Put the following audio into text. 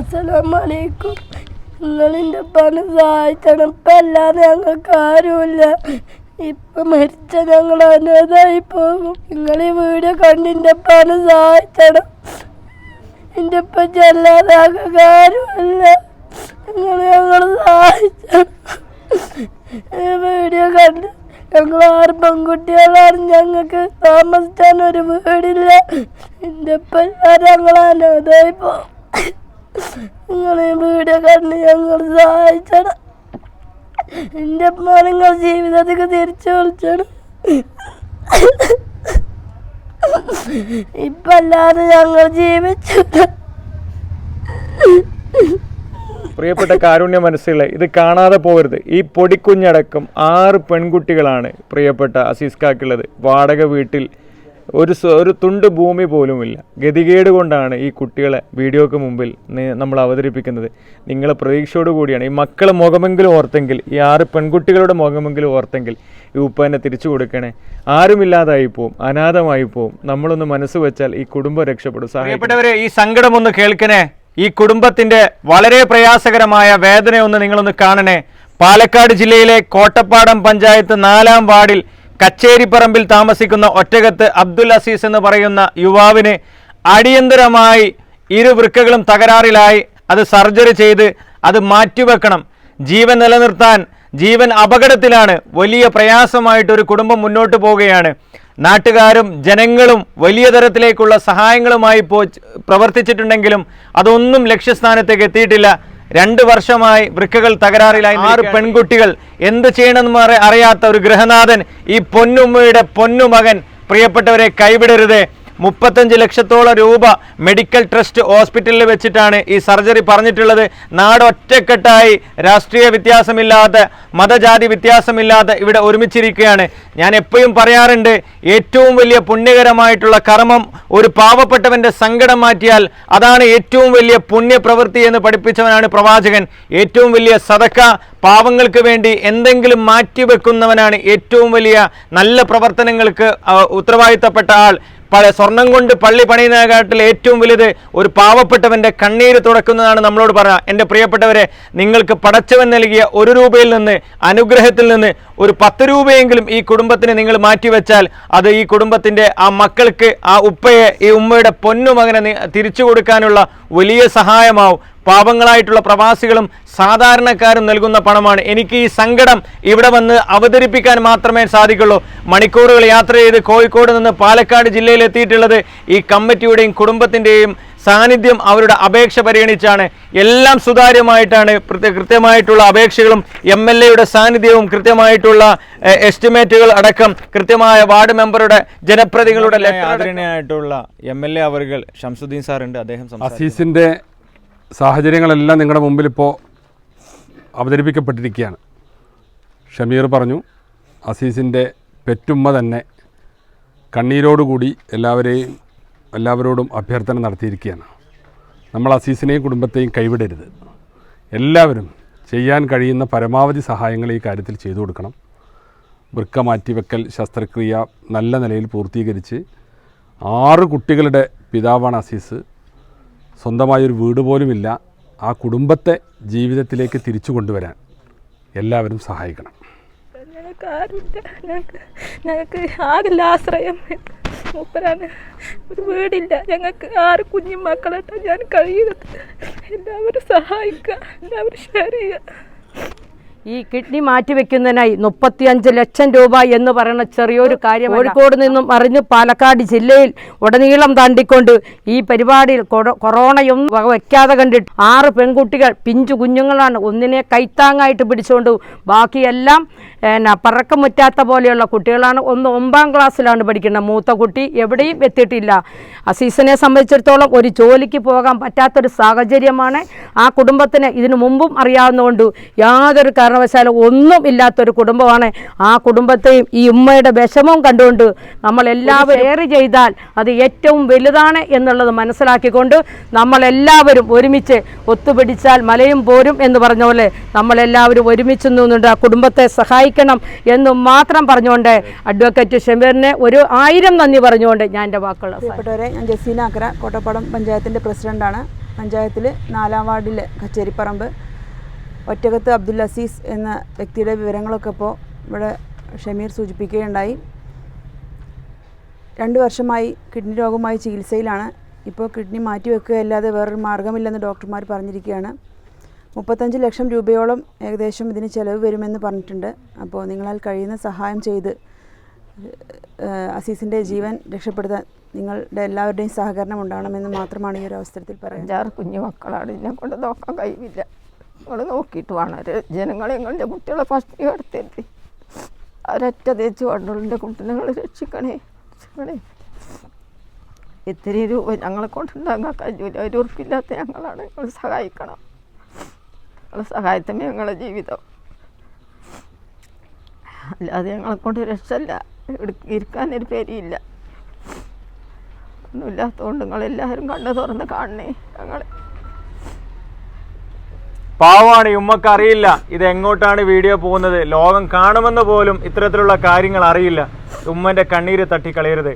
അസ്സലാമലൈക്കും. നിങ്ങളിന്റെ പണ സഹായിക്കണം. ഇപ്പം അല്ലാതെ ഞങ്ങൾക്ക് ആരുമില്ല. ഇപ്പം മരിച്ച ഞങ്ങൾ അനാഥായി പോകും. നിങ്ങൾ ഈ വീഡിയോ കണ്ടിന്റെ പണ സഹായിക്കണം. എന്റെ ഇപ്പം ചെല്ലാതെ ഞങ്ങൾക്ക് ആരുമില്ല. നിങ്ങൾ ഞങ്ങൾ സഹായിക്കണം. ഈ വീഡിയോ കണ്ട് ഞങ്ങൾ ആറ് പെൺകുട്ടികളാണ്. ഞങ്ങൾക്ക് താമസിക്കാൻ ഒരു വീടില്ല. എന്റെ ഇപ്പം ഞങ്ങൾ അനാഥായി പോകും. നിങ്ങൾ ഈ വീഡിയോ കണ്ട് ഞങ്ങൾ സഹായിച്ചണം. എന്റെ അമ്മ നിങ്ങൾ ജീവിതത്തിൽ തിരിച്ചു വിളിച്ചണം. ഇപ്പം അല്ലാതെ ഞങ്ങൾ ജീവിച്ചു. പ്രിയപ്പെട്ട കാരുണ്യ മനസ്സുകളെ ഇത് കാണാതെ പോകരുത്. ഈ പൊടിക്കുഞ്ഞടക്കം ആറ് പെൺകുട്ടികളാണ് പ്രിയപ്പെട്ട അസീസ് കാക്കുള്ളത്. വാടക വീട്ടിൽ ഒരു ഒരു തുണ്ട് ഭൂമി പോലുമില്ല. ഗതികേട് കൊണ്ടാണ് ഈ കുട്ടികളെ വീഡിയോക്ക് മുമ്പിൽ നമ്മൾ അവതരിപ്പിക്കുന്നത്. നിങ്ങളെ പ്രതീക്ഷയോട് കൂടിയാണ്. ഈ മക്കളെ മുഖമെങ്കിലും ഓർത്തെങ്കിൽ ഈ ആറ് പെൺകുട്ടികളുടെ മുഖമെങ്കിലും ഓർത്തെങ്കിൽ ഈ ഉപ്പനെ തിരിച്ചു കൊടുക്കണേ. ആരുമില്ലാതായി പോവും. അനാഥമായി പോവും. നമ്മളൊന്ന് മനസ്സ് വെച്ചാൽ ഈ കുടുംബം രക്ഷപ്പെടും. സഹായപ്പെട്ടവരെ ഈ സങ്കടം ഒന്ന് കേൾക്കണേ. ഈ കുടുംബത്തിന്റെ വളരെ പ്രയാസകരമായ വേദന ഒന്ന് നിങ്ങളൊന്ന് കാണണേ. പാലക്കാട് ജില്ലയിലെ കോട്ടപ്പാടം പഞ്ചായത്ത് നാലാം വാർഡിൽ കച്ചേരിപ്പറമ്പിൽ താമസിക്കുന്ന ഒറ്റകത്ത് അബ്ദുൽ അസീസ് എന്ന് പറയുന്ന യുവാവിന് അടിയന്തരമായി ഇരു വൃക്കകളും തകരാറിലായി അത് സർജറി ചെയ്ത് അത് മാറ്റിവെക്കണം. ജീവൻ നിലനിർത്താൻ ജീവൻ അപകടത്തിലാണ് വലിയ പ്രയാസമായിട്ട് ഒരു കുടുംബം മുന്നോട്ട് പോവുകയാണ്. നാട്ടുകാരും ജനങ്ങളും വലിയ തരത്തിലേക്കുള്ള സഹായങ്ങളുമായി പോ പ്രവർത്തിച്ചിട്ടുണ്ടെങ്കിലും അതൊന്നും ലക്ഷ്യസ്ഥാനത്തേക്ക് എത്തിയിട്ടില്ല. രണ്ട് വർഷമായി വൃക്കകൾ തകരാറിലായി ആറ് പെൺകുട്ടികൾ. എന്ത് ചെയ്യണമെന്ന് അറിയാത്ത ഒരു ഗൃഹനാഥൻ ഈ പൊന്നുമ്മയുടെ പൊന്നുമകൻ. പ്രിയപ്പെട്ടവരെ കൈവിടരുത്. മുപ്പത്തഞ്ച് ലക്ഷത്തോളം രൂപ മെഡിക്കൽ ട്രസ്റ്റ് ഹോസ്പിറ്റലിൽ വെച്ചിട്ടാണ് ഈ സർജറി പറഞ്ഞിട്ടുള്ളത്. നാട് ഒറ്റക്കെട്ടായി രാഷ്ട്രീയ വ്യത്യാസമില്ലാതെ മതജാതി വ്യത്യാസമില്ലാതെ ഇവിടെ ഒരുമിച്ചിരിക്കുകയാണ്. ഞാൻ എപ്പോഴും പറയാറുണ്ട് ഏറ്റവും വലിയ പുണ്യകരമായിട്ടുള്ള കർമ്മം ഒരു പാവപ്പെട്ടവന്റെ സങ്കടം മാറ്റിയാൽ അതാണ് ഏറ്റവും വലിയ പുണ്യപ്രവൃത്തി എന്ന് പഠിപ്പിച്ചവനാണ് പ്രവാചകൻ. ഏറ്റവും വലിയ സതക്ക പാവങ്ങൾക്ക് വേണ്ടി എന്തെങ്കിലും മാറ്റിവെക്കുന്നവനാണ് ഏറ്റവും വലിയ നല്ല പ്രവർത്തനങ്ങൾക്ക് ഉത്തരവാദിത്തപ്പെട്ട ആൾ. സ്വർണം കൊണ്ട് പള്ളി പണിയുന്നതിനെക്കാട്ടിൽ ഏറ്റവും വലുത് ഒരു പാവപ്പെട്ടവന്റെ കണ്ണീര് തുടക്കുന്നതാണ് നമ്മളോട് പറയാം എന്റെ പ്രിയപ്പെട്ടവരെ നിങ്ങൾക്ക് പടച്ചവൻ നൽകിയ ഒരു രൂപയിൽ നിന്ന് അനുഗ്രഹത്തിൽ നിന്ന് ഒരു പത്ത് രൂപയെങ്കിലും ഈ കുടുംബത്തിന് നിങ്ങൾ മാറ്റിവെച്ചാൽ അത് ഈ കുടുംബത്തിന്റെ ആ മക്കൾക്ക് ആ ഉപ്പയെ ഈ ഉമ്മയുടെ പൊന്നുമകനെ തിരിച്ചു കൊടുക്കാനുള്ള വലിയ സഹായമാവും. പാവങ്ങളായിട്ടുള്ള പ്രവാസികളും സാധാരണക്കാരും നൽകുന്ന പണമാണ്. എനിക്ക് ഈ സങ്കടം ഇവിടെ വന്ന് അവതരിപ്പിക്കാൻ മാത്രമേ സാധിക്കുള്ളൂ. മണിക്കൂറുകൾ യാത്ര ചെയ്ത് കോഴിക്കോട് നിന്ന് പാലക്കാട് ജില്ലയിൽ എത്തിയിട്ടുള്ളത് ഈ കമ്മിറ്റിയുടെയും കുടുംബത്തിന്റെയും സാന്നിധ്യം അവരുടെ അപേക്ഷ പരിഗണിച്ചാണ് എല്ലാം സുതാര്യമായിട്ടാണ് കൃത്യമായിട്ടുള്ള അപേക്ഷകളും എം എൽ എയുടെ സാന്നിധ്യവും കൃത്യമായിട്ടുള്ള എസ്റ്റിമേറ്റുകൾ അടക്കം കൃത്യമായ വാർഡ് മെമ്പറുടെ ജനപ്രതികളുടെ ആദരണീയമായിട്ടുള്ള എം എൽ എ അവർ ഷംസുദ്ദീൻ സാറുണ്ട്. അദ്ദേഹം അസീസിന്റെ സാഹചര്യങ്ങളെല്ലാം നിങ്ങളുടെ മുമ്പിൽ ഇപ്പോൾ അവതരിപ്പിക്കപ്പെട്ടിരിക്കുകയാണ്. ഷമീർ പറഞ്ഞു അസീസിന്റെ പെറ്റുമ്മ തന്നെ കണ്ണീരോടുകൂടി എല്ലാവരെയും എല്ലാവരോടും അഭ്യർത്ഥന നടത്തിയിരിക്കുകയാണ്. നമ്മൾ അസീസിനെയും കുടുംബത്തെയും കൈവിടരുത്. എല്ലാവരും ചെയ്യാൻ കഴിയുന്ന പരമാവധി സഹായങ്ങൾ ഈ കാര്യത്തിൽ ചെയ്തു കൊടുക്കണം. വൃക്ക മാറ്റിവെക്കൽ ശസ്ത്രക്രിയ നല്ല നിലയിൽ പൂർത്തീകരിച്ച് ആറ് കുട്ടികളുടെ പിതാവാണ് അസീസ്. സ്വന്തമായൊരു വീട് പോലുമില്ല. ആ കുടുംബത്തെ ജീവിതത്തിലേക്ക് തിരിച്ചു കൊണ്ടുവരാൻ എല്ലാവരും സഹായിക്കണം. ഞങ്ങൾക്ക് ആരുമില്ല. ഞങ്ങൾക്ക് ഞങ്ങൾക്ക് ആശ്രയം. മൂപ്പരാണ്. ഒരു വീടില്ല. ഞങ്ങൾക്ക് ആറ് കുഞ്ഞു മക്കളായിട്ട് ഞാൻ കഴിയുന്നത്. എല്ലാവരും സഹായിക്കുക. എല്ലാവരും ഷെയർ ചെയ്യുക. ഈ കിഡ്നി മാറ്റിവെക്കുന്നതിനായി മുപ്പത്തിയഞ്ച് ലക്ഷം രൂപ എന്ന് പറയുന്ന ചെറിയൊരു കാര്യം കോഴിക്കോട് നിന്നും അറിഞ്ഞ് പാലക്കാട് ജില്ലയിൽ ഉടനീളം താണ്ടിക്കൊണ്ട് ഈ പരിപാടിയിൽ കൊറോണയൊന്നും വയ്ക്കാതെ കണ്ടിട്ട് ആറ് പെൺകുട്ടികൾ പിഞ്ചു കുഞ്ഞുങ്ങളാണ് ഒന്നിനെ കൈത്താങ്ങായിട്ട് പിടിച്ചുകൊണ്ട് ബാക്കിയെല്ലാം എന്നാ പറക്കം മുറ്റാത്ത പോലെയുള്ള കുട്ടികളാണ്. ഒന്ന് ഒമ്പതാം ക്ലാസ്സിലാണ് പഠിക്കുന്നത് മൂത്ത കുട്ടി എവിടെയും എത്തിയിട്ടില്ല. സീസണെ സംബന്ധിച്ചിടത്തോളം ഒരു ജോലിക്ക് പോകാൻ പറ്റാത്തൊരു സാഹചര്യമാണ് ആ കുടുംബത്തിന് ഇതിനു മുമ്പും അറിയാവുന്നതുകൊണ്ട് യാതൊരു കാരണവശാലും ഒന്നും ഇല്ലാത്തൊരു കുടുംബമാണ്. ആ കുടുംബത്തെയും ഈ ഉമ്മയുടെ വിഷമവും കണ്ടുകൊണ്ട് നമ്മളെല്ലാവരും ഷെയർ ചെയ്താൽ അത് ഏറ്റവും വലുതാണ് എന്നുള്ളത് മനസ്സിലാക്കിക്കൊണ്ട് നമ്മളെല്ലാവരും ഒരുമിച്ച് ഒത്തുപിടിച്ചാൽ മലയും പോരും എന്ന് പറഞ്ഞ പോലെ നമ്മളെല്ലാവരും ഒരുമിച്ച് നിന്നുകൊണ്ട് ആ കുടുംബത്തെ സഹായിക്കണം എന്ന് മാത്രം പറഞ്ഞുകൊണ്ട് അഡ്വക്കേറ്റ് ഷമീറിനെ ഒരു ആയിരം നന്ദി പറഞ്ഞുകൊണ്ട് ഞാൻ എന്റെ വാക്കുകൾ. പ്രിയപ്പെട്ടവരെ ഞാൻ ജസീന അക്ര കോട്ടപ്പാടം പഞ്ചായത്തിന്റെ പ്രസിഡന്റാണ് പഞ്ചായത്തിൽ നാലാം വാർഡിലെ കച്ചേരിപ്പറമ്പ്. ഒറ്റകത്ത് അബ്ദുൽ അസീസ് എന്ന വ്യക്തിയുടെ വിവരങ്ങളൊക്കെ ഇപ്പോൾ ഇവിടെ ഷമീർ സൂചിപ്പിക്കുകയുണ്ടായി. രണ്ട് വർഷമായി കിഡ്നി രോഗമായി ചികിത്സയിലാണ്. ഇപ്പോൾ കിഡ്നി വെക്കുകയല്ലാതെ വേറൊരു മാർഗമില്ലെന്ന് ഡോക്ടർമാർ പറഞ്ഞിരിക്കുകയാണ്. മുപ്പത്തഞ്ച് ലക്ഷം രൂപയോളം ഏകദേശം ഇതിന് ചിലവ് വരുമെന്ന് പറഞ്ഞിട്ടുണ്ട്. അപ്പോൾ നിങ്ങളാൽ കഴിയുന്ന സഹായം ചെയ്ത് അസീസിന്റെ ജീവൻ രക്ഷപ്പെടുത്താൻ നിങ്ങളുടെ എല്ലാവരുടെയും സഹകരണം ഉണ്ടാവണമെന്ന് മാത്രമാണ് ഈ ഒരു അവസരത്തിൽ പറയുന്നത്. കുഞ്ഞു മക്കളാണ്. എന്നെ കൊണ്ട് നോക്കാൻ കഴിയില്ല നിങ്ങൾ നോക്കിയിട്ട് വേണം. ജനങ്ങളെ നിങ്ങളുടെ കുട്ടികളെ ഫസ്റ്റ് എടുത്തരുത് അവരൊറ്റ തേച്ച് കൊണ്ടുള്ള എന്റെ ഞങ്ങൾ രക്ഷിക്കണേ രക്ഷിക്കണേ. ഇത്തിരി രൂപ ഞങ്ങളെ കൊണ്ടുണ്ടാകാൻ കഴിയൂല. ഒരു ഉറപ്പില്ലാത്ത ഞങ്ങളാണ്. നിങ്ങൾ സഹായിക്കണം. നിങ്ങളെ സഹായത്തമേ ഞങ്ങളെ ജീവിതം. അല്ലാതെ ഞങ്ങളെ കൊണ്ട് രക്ഷല്ല ഇരിക്കാനൊരു പേരിയില്ല ഒന്നുമില്ലാത്തതുകൊണ്ട് നിങ്ങളെല്ലാവരും കണ്ണു തുറന്ന് കാണണേ ഞങ്ങളെ. പാവമാണ് ഉമ്മക്ക് അറിയില്ല. ഇത് എങ്ങോട്ടാണ് വീഡിയോ പോകുന്നത്? ലോകം കാണുമെന്ന് പോലും ഇത്തരത്തിലുള്ള കാര്യങ്ങൾ അറിയില്ല. ഉമ്മന്റെ കണ്ണീര് തട്ടിക്കളയരുത്.